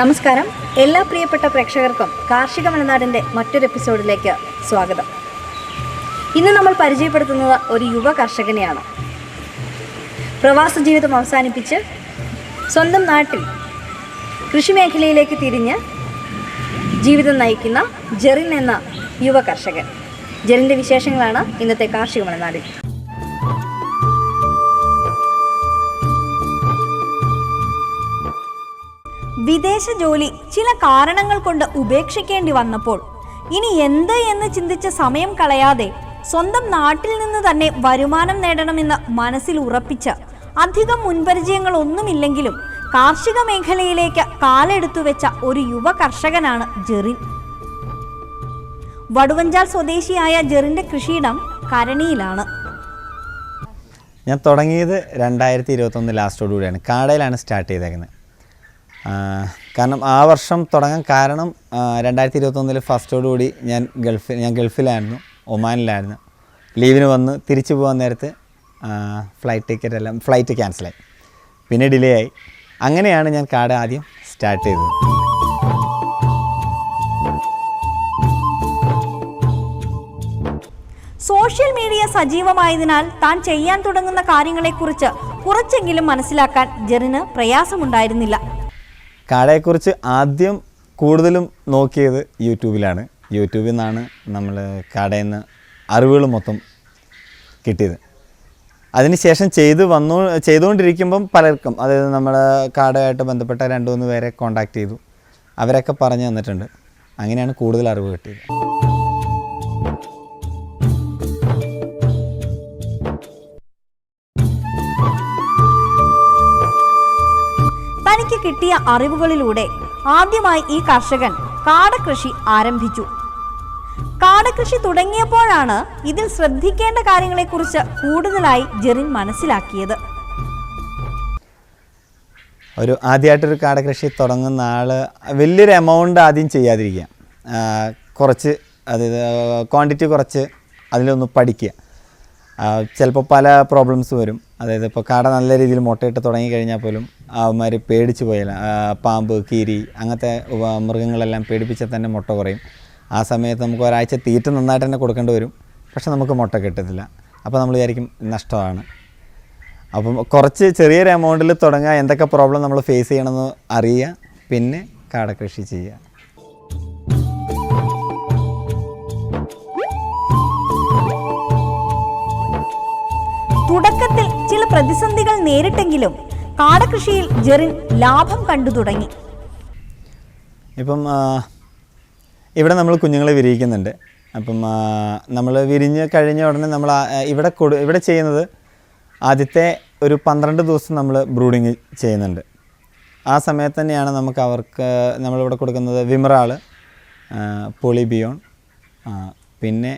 നമസ്കാരം. എല്ലാ പ്രിയപ്പെട്ട പ്രേക്ഷകർക്കും കാർഷിക മലനാടിന്റെ മറ്റൊരു എപ്പിസോഡിലേക്ക് സ്വാഗതം. ഇന്ന് നമ്മൾ പരിചയപ്പെടുത്തുന്നത് ഒരു യുവ കർഷകനെയാണ്. പ്രവാസ ജീവിതം അവസാനിപ്പിച്ച് സ്വന്തം നാട്ടിൽ കൃഷി മേഖലയിലേക്ക് തിരിഞ്ഞ് ജീവിതം നയിക്കുന്ന ജെറിൻ എന്ന യുവ കർഷകൻ. ജെറിന്റെ വിശേഷങ്ങളാണ് ഇന്നത്തെ കാർഷിക മലനാടിൽ. വിദേശ ജോലി ചില കാരണങ്ങൾ കൊണ്ട് ഉപേക്ഷിക്കേണ്ടി വന്നപ്പോൾ ഇനി എന്ത് എന്ന് ചിന്തിച്ച സമയം കളയാതെ സ്വന്തം നാട്ടിൽ നിന്ന് തന്നെ വരുമാനം നേടണമെന്ന് മനസ്സിൽ ഉറപ്പിച്ച് അധികം മുൻപരിചയങ്ങൾ ഒന്നുമില്ലെങ്കിലും കാർഷിക മേഖലയിലേക്ക് കാലെടുത്തു വെച്ച ഒരു യുവ കർഷകനാണ് ജെറിൻ. വടുവഞ്ചാൽ സ്വദേശിയായ ജെറിന്റെ കൃഷിയിടം കരണിയിലാണ്. ഞാൻ തുടങ്ങിയത് രണ്ടായിരത്തി ഇരുപത്തൊന്ന് ലാസ്റ്റോടുകൂടിയാണ്. കാടയിലാണ് സ്റ്റാർട്ട് ചെയ്തേക്കുന്നത്. കാരണം ആ വർഷം തുടങ്ങാൻ കാരണം രണ്ടായിരത്തി ഇരുപത്തൊന്നിൽ ഫസ്റ്റോടുകൂടി ഞാൻ ഗൾഫിൽ ഞാൻ ഗൾഫിലായിരുന്നു ഒമാനിലായിരുന്നു. ലീവിന് വന്ന് തിരിച്ചു പോകാൻ നേരത്ത് ഫ്ലൈറ്റ് ടിക്കറ്റ് എല്ലാം ഫ്ലൈറ്റ് ക്യാൻസലായി പിന്നെ ഡിലേ ആയി. അങ്ങനെയാണ് ഞാൻ കാട് ആദ്യം സ്റ്റാർട്ട് ചെയ്തത്. സോഷ്യൽ മീഡിയ സജീവമായതിനാൽ താൻ ചെയ്യാൻ തുടങ്ങുന്ന കാര്യങ്ങളെക്കുറിച്ച് കുറച്ചെങ്കിലും മനസ്സിലാക്കാൻ ജെറിന് പ്രയാസമുണ്ടായിരുന്നില്ല. കാടയെക്കുറിച്ച് ആദ്യം കൂടുതലും നോക്കിയത് യൂട്യൂബിലാണ്. യൂട്യൂബിൽ നിന്നാണ് നമ്മൾ കാടയിൽ നിന്ന് അറിവുകൾ മൊത്തം കിട്ടിയത്. അതിനുശേഷം ചെയ്ത് വന്നു ചെയ്തുകൊണ്ടിരിക്കുമ്പം പലർക്കും അതായത് നമ്മൾ കാടയായിട്ട് ബന്ധപ്പെട്ട രണ്ട് മൂന്ന് പേരെ കോണ്ടാക്ട് ചെയ്തു. അവരൊക്കെ പറഞ്ഞു തന്നിട്ടുണ്ട്. അങ്ങനെയാണ് കൂടുതൽ അറിവ് കിട്ടിയത്. തനിക്ക് കിട്ടിയ അറിവുകളിലൂടെ ആദ്യമായി ഈ കർഷകൻ കാടകൃഷി ആരംഭിച്ചു. കാടകൃഷി തുടങ്ങിയപ്പോഴാണ് ഇതിൽ ശ്രദ്ധിക്കേണ്ട കാര്യങ്ങളെക്കുറിച്ച് കൂടുതലായി ജെറിൻ മനസ്സിലാക്കിയത്. ഒരു ആദ്യമായിട്ടൊരു കാടകൃഷി തുടങ്ങുന്ന ആൾ വലിയൊരു എമൗണ്ട് ആദ്യം ചെയ്യാതിരിക്കുക. കുറച്ച് അതായത് ക്വാണ്ടിറ്റി കുറച്ച് അതിലൊന്ന് പഠിക്കുക. ചിലപ്പോൾ പല പ്രോബ്ലംസ് വരും. അതായത് ഇപ്പോൾ കാട നല്ല രീതിയിൽ മുട്ടയിട്ട് തുടങ്ങി കഴിഞ്ഞാൽ പോലും അവന്മാർ പേടിച്ച് പോയാൽ പാമ്പ് കീരി അങ്ങനത്തെ മൃഗങ്ങളെല്ലാം പേടിപ്പിച്ചാൽ തന്നെ മുട്ട കുറയും. ആ സമയത്ത് നമുക്ക് ഒരാഴ്ച തീറ്റ നന്നായിട്ട് തന്നെ കൊടുക്കേണ്ടി വരും. പക്ഷെ നമുക്ക് മുട്ട കിട്ടത്തില്ല. അപ്പോൾ നമ്മൾ വിചാരിക്കും നഷ്ടമാണ്. അപ്പം കുറച്ച് ചെറിയൊരു എമൗണ്ടിൽ തുടങ്ങുക എന്തൊക്കെ പ്രോബ്ലം നമ്മൾ ഫേസ് ചെയ്യണമെന്ന് അറിയുക പിന്നെ കാട കൃഷി ചെയ്യുക. പ്രതിസന്ധികൾ നേരിട്ടെങ്കിലും കാടകൃഷിയിൽ ജെറിൻ ലാഭം കണ്ടു തുടങ്ങി. ഇപ്പം ഇവിടെ നമ്മൾ കുഞ്ഞുങ്ങളെ വിരിയിക്കുന്നുണ്ട്. അപ്പം നമ്മൾ വിരിഞ്ഞ് കഴിഞ്ഞ ഉടനെ നമ്മൾ ഇവിടെ കൊടു ഇവിടെ ചെയ്യുന്നത് ആദ്യത്തെ ഒരു പന്ത്രണ്ട് ദിവസം നമ്മൾ ബ്രൂഡിങ് ചെയ്യുന്നുണ്ട്. ആ സമയത്ത് തന്നെയാണ് നമുക്ക് അവർക്ക് നമ്മളിവിടെ കൊടുക്കുന്നത് വിമറാൾ പൊളിബിയോൺ പിന്നെ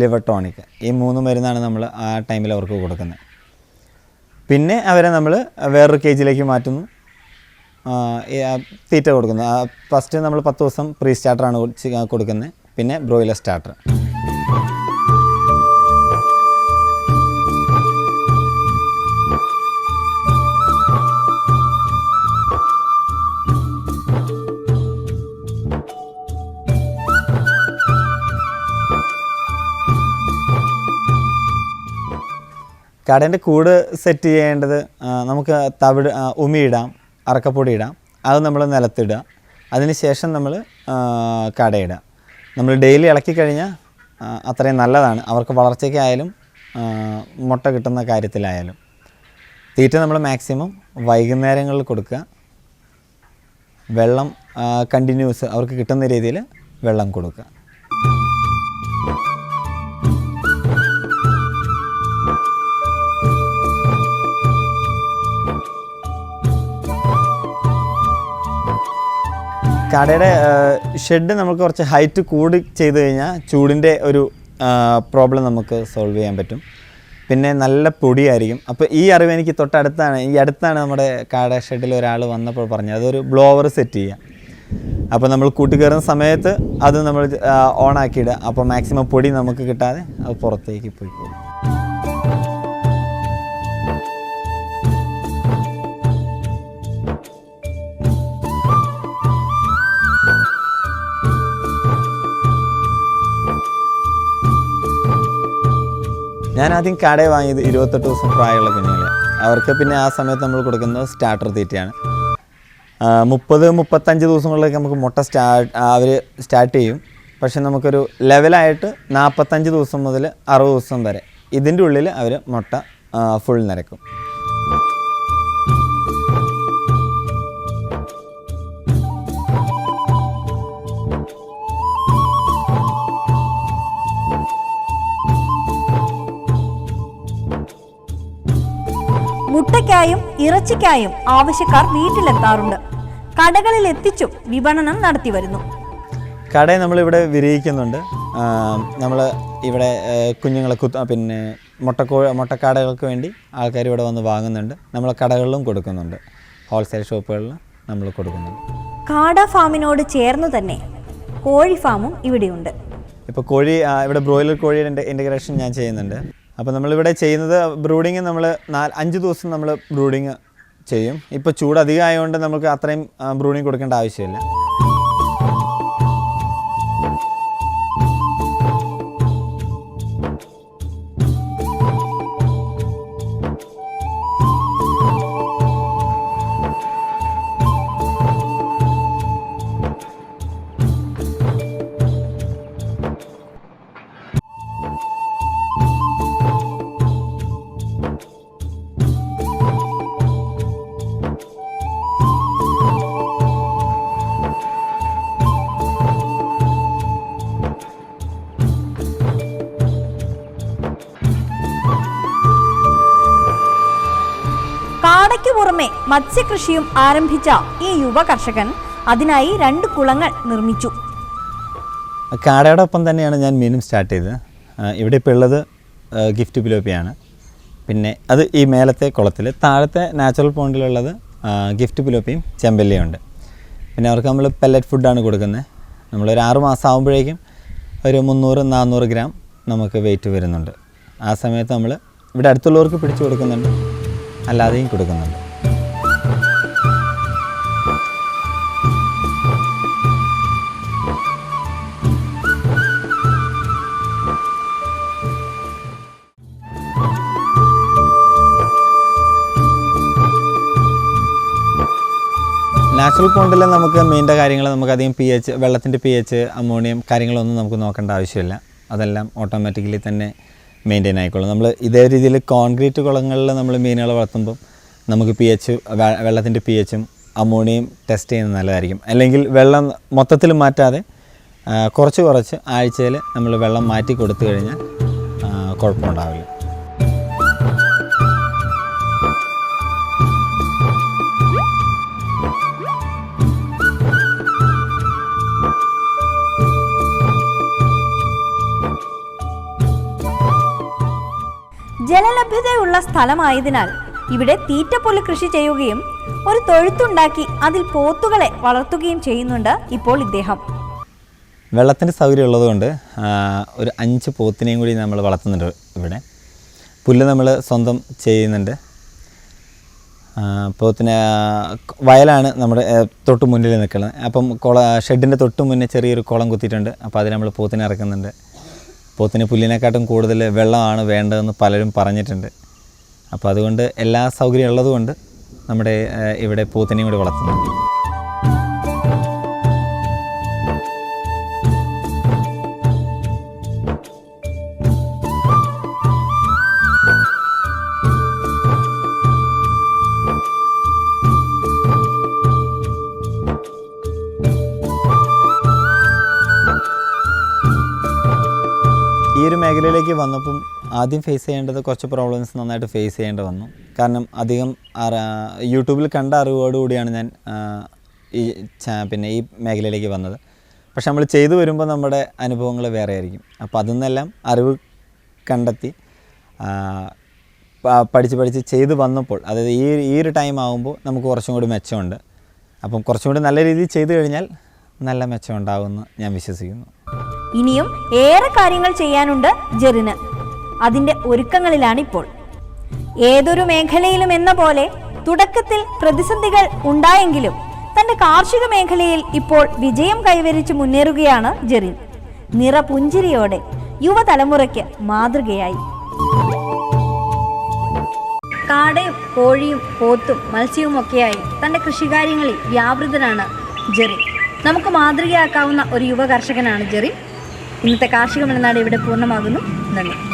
ലിവർ ടോണിക്. ഈ മൂന്ന് മരുന്നാണ് നമ്മൾ ആ ടൈമിൽ അവർക്ക് കൊടുക്കുന്നത്. പിന്നെ അവരെ നമ്മൾ വേറൊരു കേജിലേക്ക് മാറ്റുന്നു. തീറ്റ കൊടുക്കുന്നത്. ഫസ്റ്റ് നമ്മൾ പത്ത് ദിവസം പ്രീ സ്റ്റാർട്ടറാണ് കൊടുക്കുന്നത്. പിന്നെ ബ്രോയിലർ സ്റ്റാർട്ടർ കടേന്റെ കൂട് സെറ്റ് ചെയ്യേണ്ടത് നമുക്ക് തവിട് ഉമി ഉമിയിടാം അറക്കപ്പൊടി ഇടാം. അത് നമ്മൾ നിലത്തിടുക. അതിന് ശേഷം നമ്മൾ കടയിടുക നമ്മൾ ഡെയിലി ഇളക്കി കഴിഞ്ഞാൽ അത്രയും നല്ലതാണ്. അവർക്ക് വളർച്ചയ്ക്കായാലും മുട്ട കിട്ടുന്ന കാര്യത്തിലായാലും. തീറ്റ നമ്മൾ മാക്സിമം വൈകുന്നേരങ്ങളിൽ കൊടുക്കുക. വെള്ളം കണ്ടിന്യൂസ് അവർക്ക് കിട്ടുന്ന രീതിയിൽ വെള്ളം കൊടുക്കുക. കടയുടെ ഷെഡ് നമുക്ക് കുറച്ച് ഹൈറ്റ് കൂടി ചെയ്ത് കഴിഞ്ഞാൽ ചൂടിന്റെ ഒരു പ്രോബ്ലം നമുക്ക് സോൾവ് ചെയ്യാൻ പറ്റും. പിന്നെ നല്ല പൊടിയായിരിക്കും. അപ്പോൾ ഈ അറിവ് എനിക്ക് തൊട്ടടുത്താണ് ഈ അടുത്താണ് നമ്മുടെ കാട ഷെഡിൽ ഒരാൾ വന്നപ്പോൾ പറഞ്ഞത്. അതൊരു ബ്ലോവർ സെറ്റ് ചെയ്യുക അപ്പോൾ നമ്മൾ കൂട്ടിക്കയറുന്ന സമയത്ത് അത് നമ്മൾ ഓൺ ആക്കിയിടുക അപ്പോൾ മാക്സിമം പൊടി നമുക്ക് കിട്ടാതെ അത് പുറത്തേക്ക് പോയി പോകും. ഞാൻ ആദ്യം കടയിൽ വാങ്ങിയത് ഇരുപത്തെട്ട് ദിവസം പ്രായമുള്ള കുഞ്ഞുങ്ങളെ. അവർക്ക് പിന്നെ ആ സമയത്ത് നമ്മൾ കൊടുക്കുന്നത് സ്റ്റാർട്ടർ തീറ്റയാണ്. മുപ്പത് മുപ്പത്തഞ്ച് ദിവസങ്ങളിലേക്ക് നമുക്ക് മുട്ട സ്റ്റാർട്ട് അവർ സ്റ്റാർട്ട് ചെയ്യും. പക്ഷെ നമുക്കൊരു ലെവലായിട്ട് നാൽപ്പത്തഞ്ച് ദിവസം മുതൽ അറുപത് ദിവസം വരെ ഇതിന്റെ ഉള്ളിൽ അവർ മുട്ട ഫുൾ നിരക്കും. ഇറച്ചിക്കായും ആവശ്യക്കാർ വീട്ടിലെത്താറുണ്ട്. കടകളിൽ എത്തിച്ചും വിപണനം നടത്തി വരുന്നു. കടയെ നമ്മളിവിടെ വിരിയിക്കുന്നുണ്ട്. നമ്മൾ ഇവിടെ കുഞ്ഞുങ്ങളെ കുത്ത പിന്നെ മുട്ടക്കോ മുട്ടക്കടകൾക്ക് വേണ്ടി ആൾക്കാർ ഇവിടെ വന്ന് വാങ്ങുന്നുണ്ട്. നമ്മൾ കടകളിലും കൊടുക്കുന്നുണ്ട്. ഹോൾസെയിൽ ഷോപ്പുകളിൽ നമ്മൾ കൊടുക്കുന്നുണ്ട്. കാട ഫാമിനോട് ചേർന്ന് തന്നെ കോഴി ഫാമും ഇവിടെയുണ്ട്. ഇപ്പോൾ കോഴി ഇവിടെ ബ്രോയിലർ കോഴിയുടെ ഇന്റഗ്രേഷൻ ഞാൻ ചെയ്യുന്നുണ്ട്. അപ്പോൾ നമ്മളിവിടെ ചെയ്യുന്നത് ബ്രൂഡിങ് നമ്മൾ നാല് അഞ്ച് ദിവസം നമ്മൾ ബ്രൂഡിങ് ചെയ്യും. ഇപ്പോൾ ചൂട് അധികമായതുകൊണ്ട് നമുക്ക് അത്രയും ബ്രൂഡിങ് കൊടുക്കേണ്ട ആവശ്യമില്ല. പുറമെ മത്സ്യകൃഷിയും ആരംഭിച്ച ഈ യുവ കർഷകൻ അതിനായി രണ്ട് കുളങ്ങൾ നിർമ്മിച്ചു. കാടയോടൊപ്പം തന്നെയാണ് ഞാൻ മീനും സ്റ്റാർട്ട് ചെയ്തത്. ഇവിടെ ഇപ്പോൾ ഉള്ളത് ഗിഫ്റ്റ് പിലോപ്പിയാണ്. പിന്നെ അത് ഈ മേലത്തെ കുളത്തിൽ താഴത്തെ നാച്ചുറൽ പോണ്ടിലുള്ളത് ഗിഫ്റ്റ് പിലോപ്പിയും ചെമ്പല്ലിയും ഉണ്ട്. പിന്നെ അവർക്ക് നമ്മൾ പെല്ലറ്റ് ഫുഡാണ് കൊടുക്കുന്നത് നമ്മളൊരു ആറ് മാസം ആകുമ്പോഴേക്കും ഒരു മുന്നൂറ് നാന്നൂറ് ഗ്രാം നമുക്ക് വെയിറ്റ് വരുന്നുണ്ട്. ആ സമയത്ത് നമ്മൾ ഇവിടെ അടുത്തുള്ളവർക്ക് പിടിച്ചു കൊടുക്കുന്നുണ്ട് അല്ലാതെയും കൊടുക്കുന്നുണ്ട്. നാച്ചുറൽ പോണ്ടിൽ നമുക്ക് മീനിന്റെ കാര്യങ്ങൾ നമുക്ക് അധികം പി എച്ച് വെള്ളത്തിന്റെ പി എച്ച് അമോണിയം കാര്യങ്ങളൊന്നും നമുക്ക് നോക്കേണ്ട ആവശ്യമില്ല. അതെല്ലാം ഓട്ടോമാറ്റിക്കലി തന്നെ മെയിന്റെയിൻ ആയിക്കോളും. നമ്മൾ ഇതേ രീതിയിൽ കോൺക്രീറ്റ് കുളങ്ങളിൽ നമ്മൾ മീനുകളെ വളർത്തുമ്പം നമുക്ക് പി എച്ച് വെള്ളത്തിന്റെ പി എച്ചും അമോണിയം ടെസ്റ്റ് ചെയ്യുന്നത് നല്ലതായിരിക്കും. അല്ലെങ്കിൽ വെള്ളം മൊത്തത്തിൽ മാറ്റാതെ കുറച്ച് കുറച്ച് ആഴ്ചയിൽ നമ്മൾ വെള്ളം മാറ്റി കൊടുത്തു കഴിഞ്ഞാൽ കുഴപ്പമുണ്ടാവില്ല. ജലലഭ്യതയുള്ള സ്ഥലമായതിനാൽ ഇവിടെ തീറ്റപ്പുല്ല് കൃഷി ചെയ്യുകയും ഒരു തൊഴുത്തുണ്ടാക്കി അതിൽ പോത്തുകളെ വളർത്തുകയും ചെയ്യുന്നുണ്ട് ഇപ്പോൾ ഇദ്ദേഹം. വെള്ളത്തിന്റെ സൗകര്യം ഉള്ളതുകൊണ്ട് ഒരു അഞ്ച് പോത്തിനെയും കൂടി നമ്മൾ വളർത്തുന്നുണ്ട് ഇവിടെ. പുല്ല് നമ്മൾ സ്വന്തം ചെയ്യുന്നുണ്ട്. പോത്തിന് വയലാണ് നമ്മുടെ തൊട്ട് മുന്നിൽ നിൽക്കുന്നത്. അപ്പം കുള ഷെഡിന്റെ തൊട്ട് മുന്നേ ചെറിയൊരു കുളം കുത്തിയിട്ടുണ്ട്. അപ്പോൾ അതിൽ നമ്മൾ പോത്തിനെ ഇറക്കുന്നുണ്ട്. പോത്തിന് പുല്ലിനെക്കാട്ടും കൂടുതൽ വെള്ളമാണ് വേണ്ടതെന്ന് പലരും പറഞ്ഞിട്ടുണ്ട്. അപ്പോൾ അതുകൊണ്ട് എല്ലാ സൗകര്യം ഉള്ളതുകൊണ്ട് നമ്മുടെ ഇവിടെ പൂത്തനെയും കൂടി വളർത്തുന്നു. ഈ ഒരു മേഖലയിലേക്ക് വന്നപ്പം ആദ്യം ഫേസ് ചെയ്യേണ്ടത് കുറച്ച് പ്രോബ്ലംസ് നന്നായിട്ട് ഫേസ് ചെയ്യേണ്ടി വന്നു. കാരണം അധികം യൂട്യൂബിൽ കണ്ട അറിവോടുകൂടിയാണ് ഞാൻ ഈ പിന്നെ ഈ മേഖലയിലേക്ക് വന്നത്. പക്ഷെ നമ്മൾ ചെയ്തു വരുമ്പോൾ നമ്മുടെ അനുഭവങ്ങൾ വേറെ ആയിരിക്കും അപ്പോൾ അതിൽ നിന്നെല്ലാം അറിവ് കണ്ടെത്തി പഠിച്ച് പഠിച്ച് ചെയ്ത് വന്നപ്പോൾ അതായത് ഈ ഈ ഒരു ടൈം ആകുമ്പോൾ നമുക്ക് കുറച്ചും കൂടി മെച്ചമുണ്ട്. അപ്പം കുറച്ചും കൂടി നല്ല രീതിയിൽ ചെയ്തു കഴിഞ്ഞാൽ നല്ല മെച്ചം ഉണ്ടാകുമെന്ന് ഞാൻ വിശ്വസിക്കുന്നു. ഇനിയും ഏറെ കാര്യങ്ങൾ ചെയ്യാനുണ്ട് ജെറിന്. അതിന്റെ ഒരുക്കങ്ങളിലാണിപ്പോൾ. ഏതൊരു മേഖലയിലും എന്ന പോലെ തുടക്കത്തിൽ പ്രതിസന്ധികൾ ഉണ്ടായെങ്കിലും തന്റെ കാർഷിക മേഖലയിൽ ഇപ്പോൾ വിജയം കൈവരിച്ച് മുന്നേറുകയാണ് ജെറിൻ. നിറപുഞ്ചിരിയോടെ യുവതലമുറയ്ക്ക് മാതൃകയായി. കാടയും കോഴിയും പോത്തും മത്സ്യവും ഒക്കെയായി തന്റെ കൃഷികാര്യങ്ങളിൽ വ്യാപൃതനാണ് ജെറി നമുക്ക് മാതൃകയാക്കാവുന്ന ഒരു യുവ കർഷകനാണ് ജെറി ഇന്നത്തെ കാർഷിക മലനാട് ഇവിടെ പൂർണമാകുന്നു. നന്ദി.